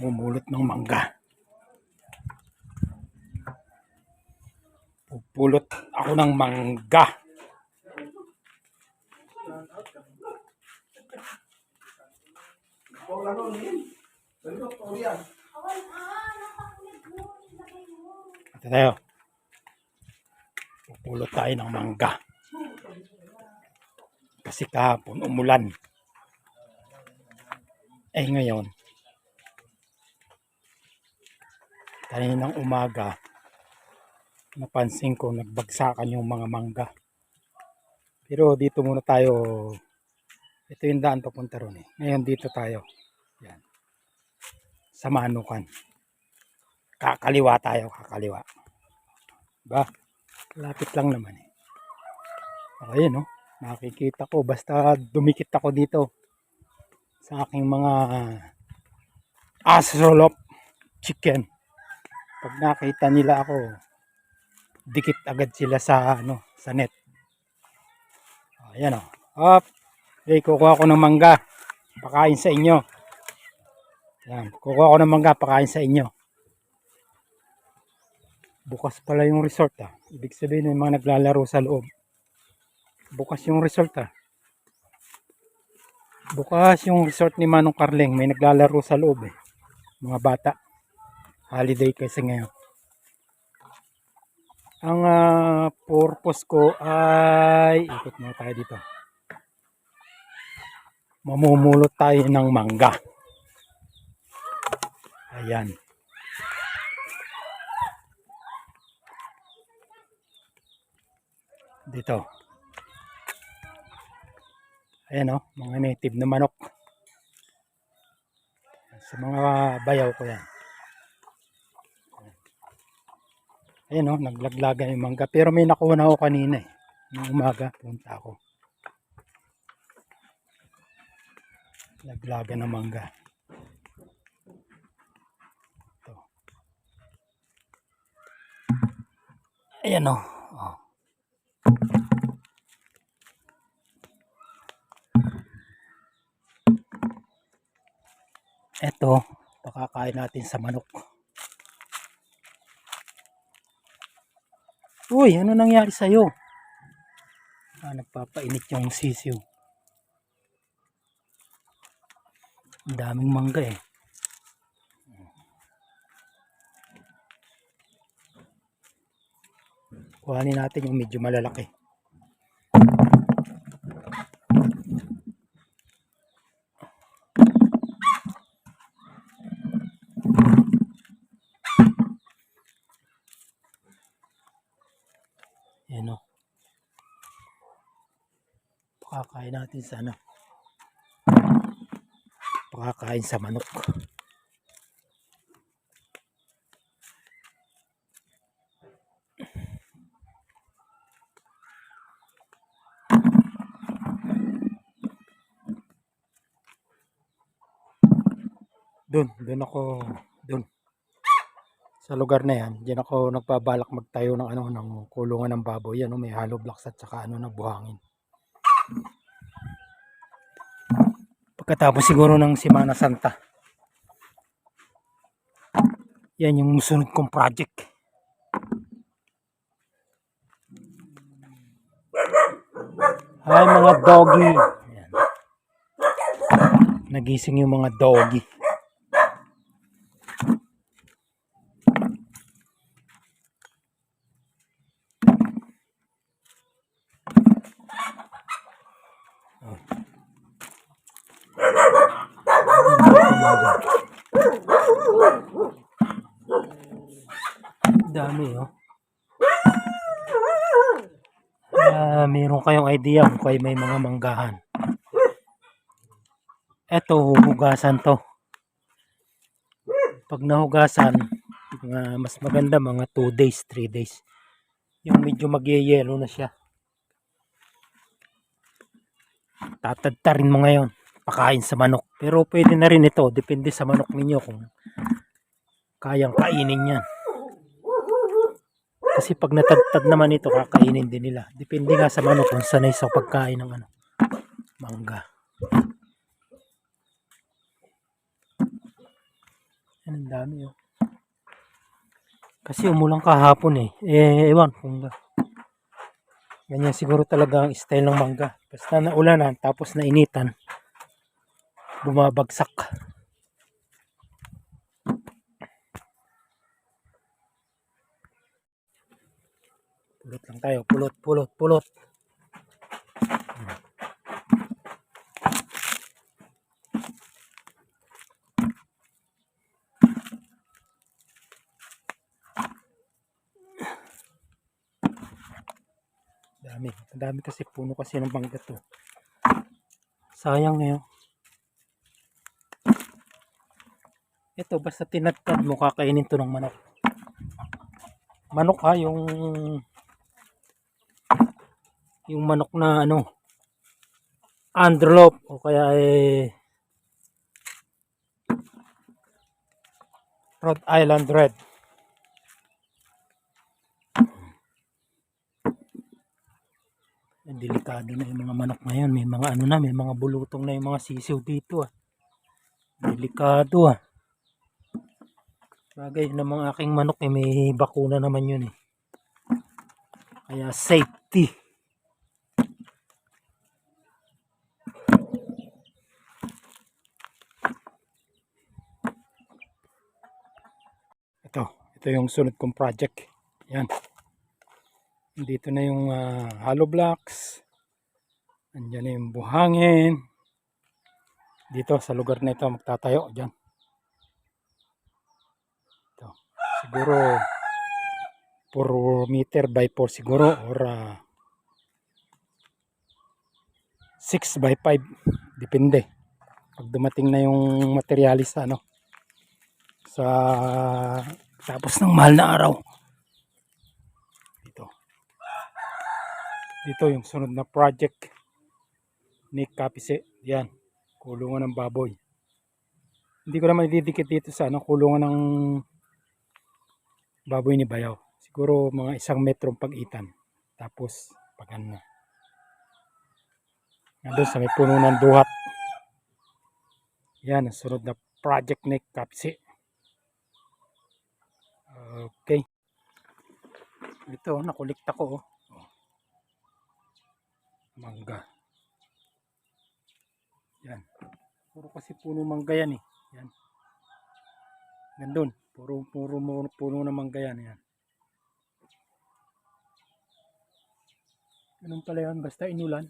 Mamumulot ng mangga. Pupulot ako ng mangga. Ito tayo. Pupulot tayo ng mangga. Kasi kahapon umulan. Eh ngayon, kaninang umaga, napansin ko nagbagsakan yung mga mangga. Pero dito muna tayo, ito yung daan papunta ron eh. Ngayon dito tayo. Yan. Sa Manukan. Kakaliwa tayo, kakaliwa. Ba? Lapit lang naman eh. Ayun no, nakikita ko basta dumikit ako dito sa aking mga asolop chicken. Pag nakita nila ako, dikit agad sila sa ano, sa net. Ayan o. Hop. Okay, kukuha ko ng mangga. Pakain sa inyo. Yan. Kukuha ko ng mangga. Pakain sa inyo. Bukas pala yung resort ah. Ibig sabihin may mga naglalaro sa loob. Bukas yung resort ah. Bukas yung resort ni Manong Carleng. May naglalaro sa loob eh. Mga bata. Holiday kasi ngayon. Ang ah, purpose ko ay ikot na tayo dito. Mamumulot tayo ng mangga. Ayan. Dito. Ayan o, mga native na manok. Sa mga bayaw ko yan. Ayan o, naglaglagan yung mangga. Pero may nakuha na ako kanina eh. Nung umaga, punta ako. Laglagan ng mangga. Ito. Ayan o. Oh. Ito, pakakain natin sa manok. Uy, ano nangyari sa'yo? Ah, nagpapainit yung sisiw. Ang daming mangga eh. Kuhanin natin yung medyo malalaki. Yan o. Pakakain natin sa ano. Pakakain sa manok. Doon, doon ako, doon. Sa lugar na yan, diyan ako nagbabalak magtayo ng ano ng kulungan ng baboy. Yan, oh, may hollow blocks at saka ano na buhangin. Pagkatapos siguro ng Semana Santa. Yan yung musunod kong project. Hi mga doggy. Yan. Nagising yung mga doggy. Dami, oh. Ah, meron kayong idea kung kayo may mga manggahan. Eto, hugasan to. Pag nahugasan, mga mas maganda mga 2 days, 3 days. Yung medyo magyayelo na siya. Tatadtarin mo ngayon. Pakain sa manok. Pero pwede na rin ito. Depende sa manok ninyo kung kayang kainin yan. Kasi pag natagtad naman ito, kakainin din nila. Depende nga sa manok kung sanay sa pagkain ng ano, mangga. Yan, ang dami oh. Kasi umulang kahapon eh. Eh, ewan kung ba. Ganyan siguro talaga ang style ng mangga. Basta naulanan, tapos nainitan, bumabagsak. Pulot lang tayo. Pulot, pulot, pulot. Dami. Ang dami kasi puno kasi ng mangga to. Sayang ngayon. Ito, basta tinadtad mo, kakainin to ng manok. Manok ha, yung yung manok na ano, antelope o kaya eh Rhode Island Red. delikado na yung mga manok ngayon. May mga ano na, may mga bulutong na yung mga sisiw dito ah. Delikado ah. Bagay na mga aking manok eh, may bakuna naman yun eh. Kaya safety. Ito, ito yung sunod kong project. Yan. Dito na yung ah, hollow blocks. Andiyan na yung buhangin. Dito sa lugar na ito magtatayo dyan. Ito. Siguro 4 meter by 4 siguro or ah, 6 by 5 depende. Pag dumating na yung materialis ano sa tapos ng mahal na araw. Dito. Dito yung sunod na project ni Kapise yan kulungan ng baboy. Hindi ko naman ididikit dito sa ano kulungan ng baboy ni Bayaw. Siguro mga isang metrong pagitan. Tapos pag ano na nandun sa may puno ng duhat. Yan ang sunod na project ni Kapse okay. Ito nakulikta ko. Oh. mangga. Yan. Puro kasi puno mangga yan eh. Yan nandun puro puro puno, puno na mangga yan yan ganun pala yan basta inulan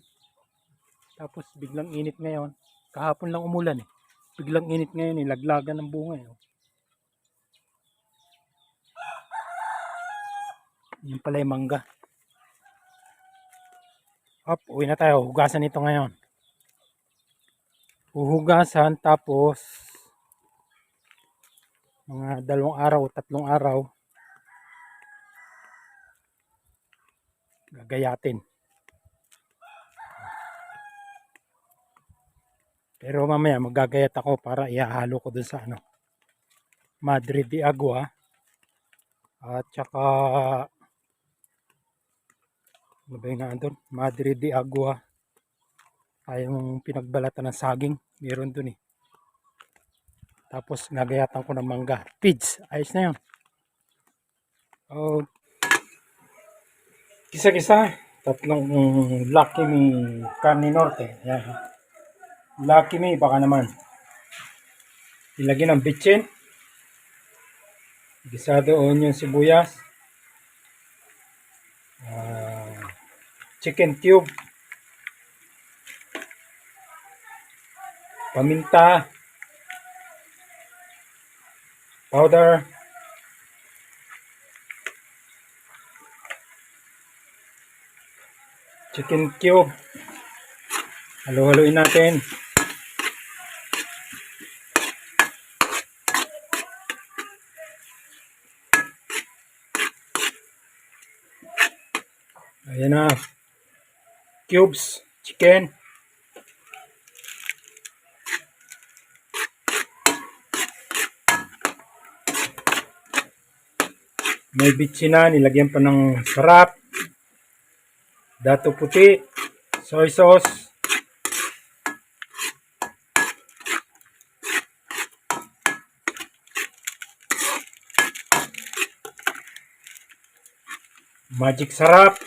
tapos biglang init ngayon kahapon lang umulan eh biglang init ngayon eh laglagan ng bunga eh oh. Yun pala yung mangga. Up, uwi na tayo. Hugasan ito ngayon. Huhugasan tapos mga dalawang araw, tatlong araw gagayatin. Pero mamaya magagayat ako para ihahalo ko dun sa ano Madre de Agua at saka ano ba yung nandun? Madre de Agua. Ay yung pinagbalatan ng saging. Meron dun eh. Tapos gagayatan ko ng mangga. Pids. Ayos na yun. Oh. Kisa-kisa. Tatlong Lucky Me Carne Norte. Yan. Lucky Me baka naman. Ilagyan ng bitchin. Gisado onion sibuyas. Ah, chicken cube, paminta, powder, chicken cube. Halo-haloin natin. Ayan na. Cubes, chicken. May bitsi na, nilagyan pa ng sarap. Dato puti, soy sauce. Magic sarap.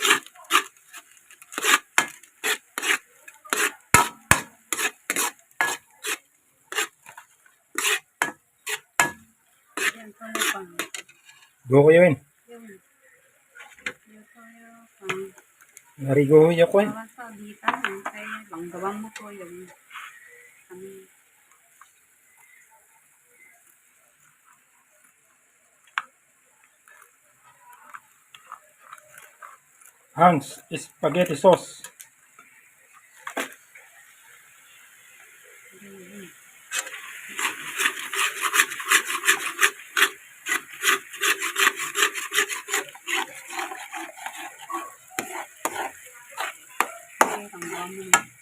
Yan po yung pang. Go ko yun. Narigo ko ko. Parang sa dita. Kaya bang gawang mo po yung. Ang Hans, spaghetti sauce. kaya bang gawang mo.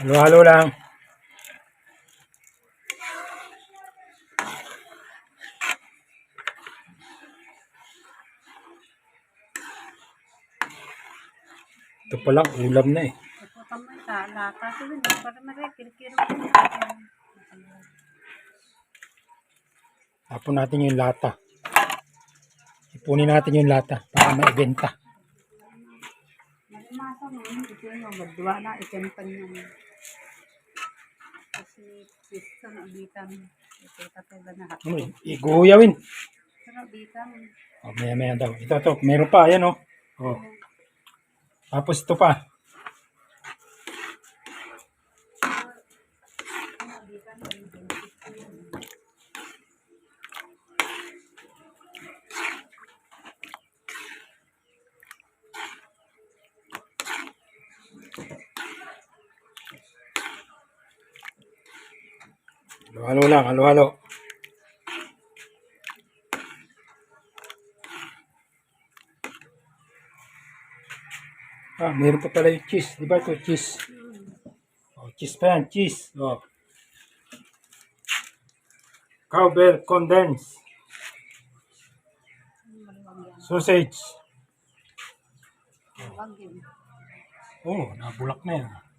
Halo-halo lang. Ito palang ulam na eh. Tapon natin yung lata. Ipunin natin yung lata para maibenta. Malimasa mo. Ito yung magdwa na. Itempan yung. Kasi pista na ulitan. Ito katulad na Ano, hotdog. iguyawin. Ito na ulitan. Oh, maya maya daw. Ito to, meron pa, ayan oh. Oh. Tapos ito pa. Halo-halo lang, halo-halo. Ah, meron pa pala yung cheese. Di ba ito cheese? Oh, cheese pa yan, cheese. Oh. Cowbell condensed. Sausage. Oh, nabulak na yan.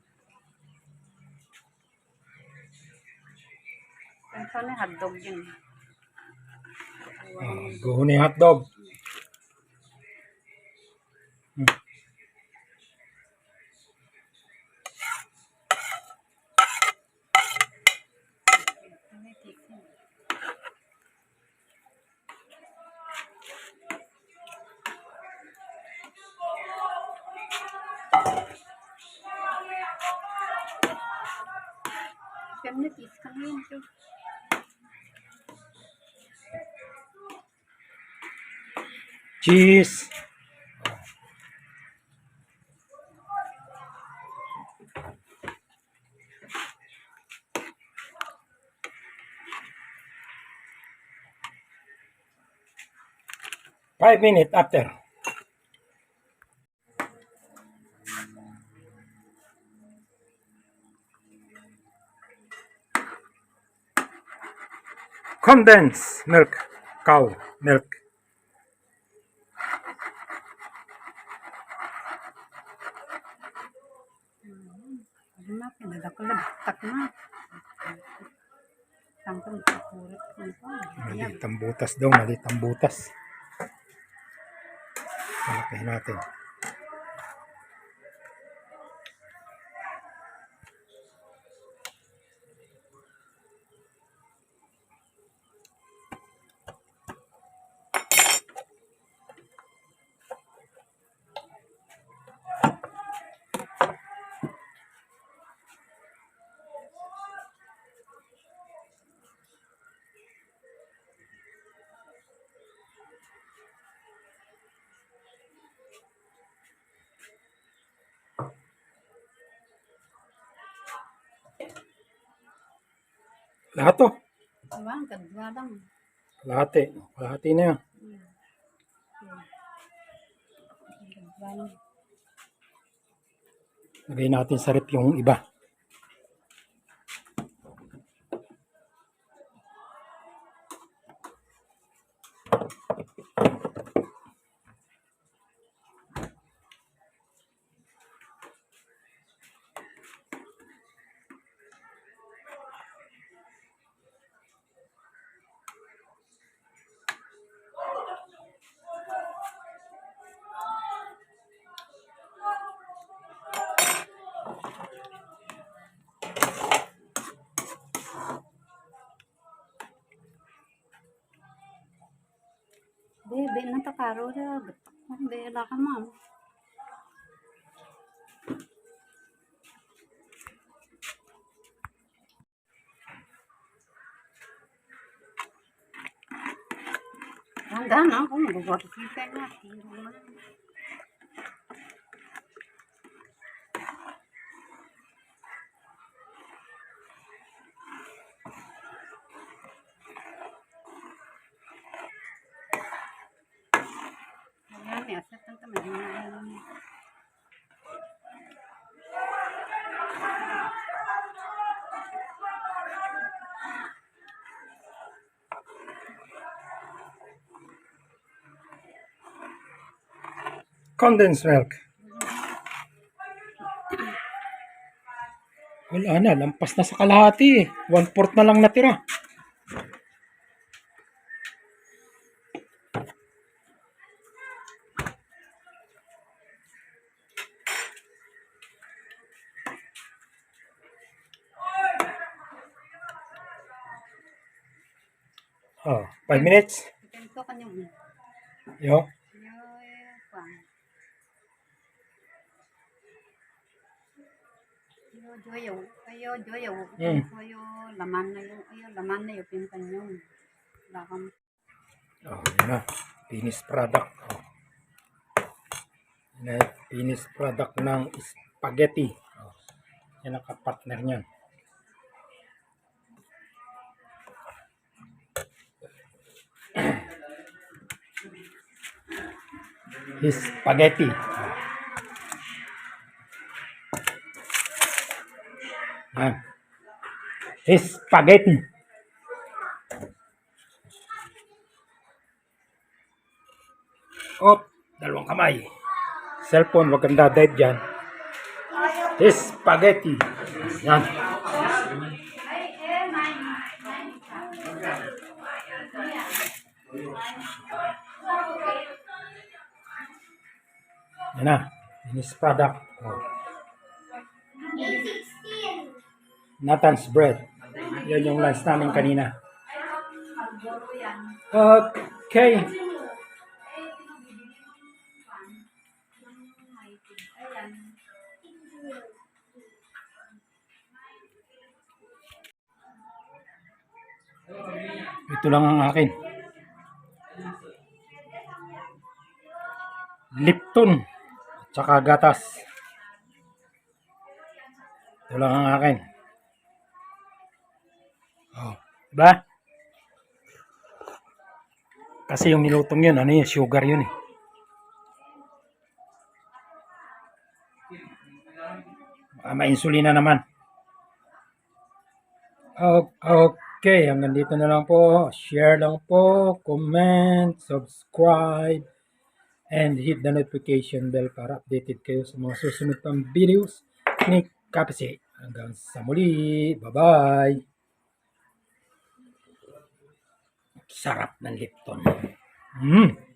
Ito na hotdog yun. Oh, guho na yung hotdog. May cake yun. Kami tis Cheese. Five minutes after. Condensed milk, cow milk. Butas daw, maliit ang butas. Malakihin natin. Lahat to. Diba? Ang kadwa lang. Kalahati. Kalahati na yan. Ganun. Lagay natin sa rep yung iba. Be, be, nanta karo ra. Be, ala ka ma'am. Handa na ako, mag-work-kita na. Tiro man. Ayan, may asat ang tamad na. Condensed milk. Wala na, lampas na sa kalahati eh. One-fourth na lang natira. Oh, five minutes. Ito kanyang Yo. Yo, joyo. Ayo, joyo. Hmm. Ayo, laman na ayo, laman na yung pintan. Lakam. Oh, yun na. Finished product. Oh. Yun na, finished product ng spaghetti. Oh. Yan ang kapartner niyan. His spaghetti. Yan. His spaghetti. Op, dalawang kamay. Cellphone, wag kang dadayad dyan. His spaghetti. Yan. Yan na. Finished product. Oh. Nathan's bread. Yan yung lunch namin kanina. Okay. Ito lang ang akin. Lipton. Tsaka gatas. Ito lang ang akin. Oh, diba? Kasi yung nilutong yun, ano yun, sugar yun eh. Baka ma-insulina naman. O- Okay, hanggang dito na lang po. Share lang po, comment, subscribe, and hit the notification bell para updated kayo sa mga susunod pang videos ni Kapisi. Hanggang sa muli. Bye-bye. Sarap ng Lipton. Mm.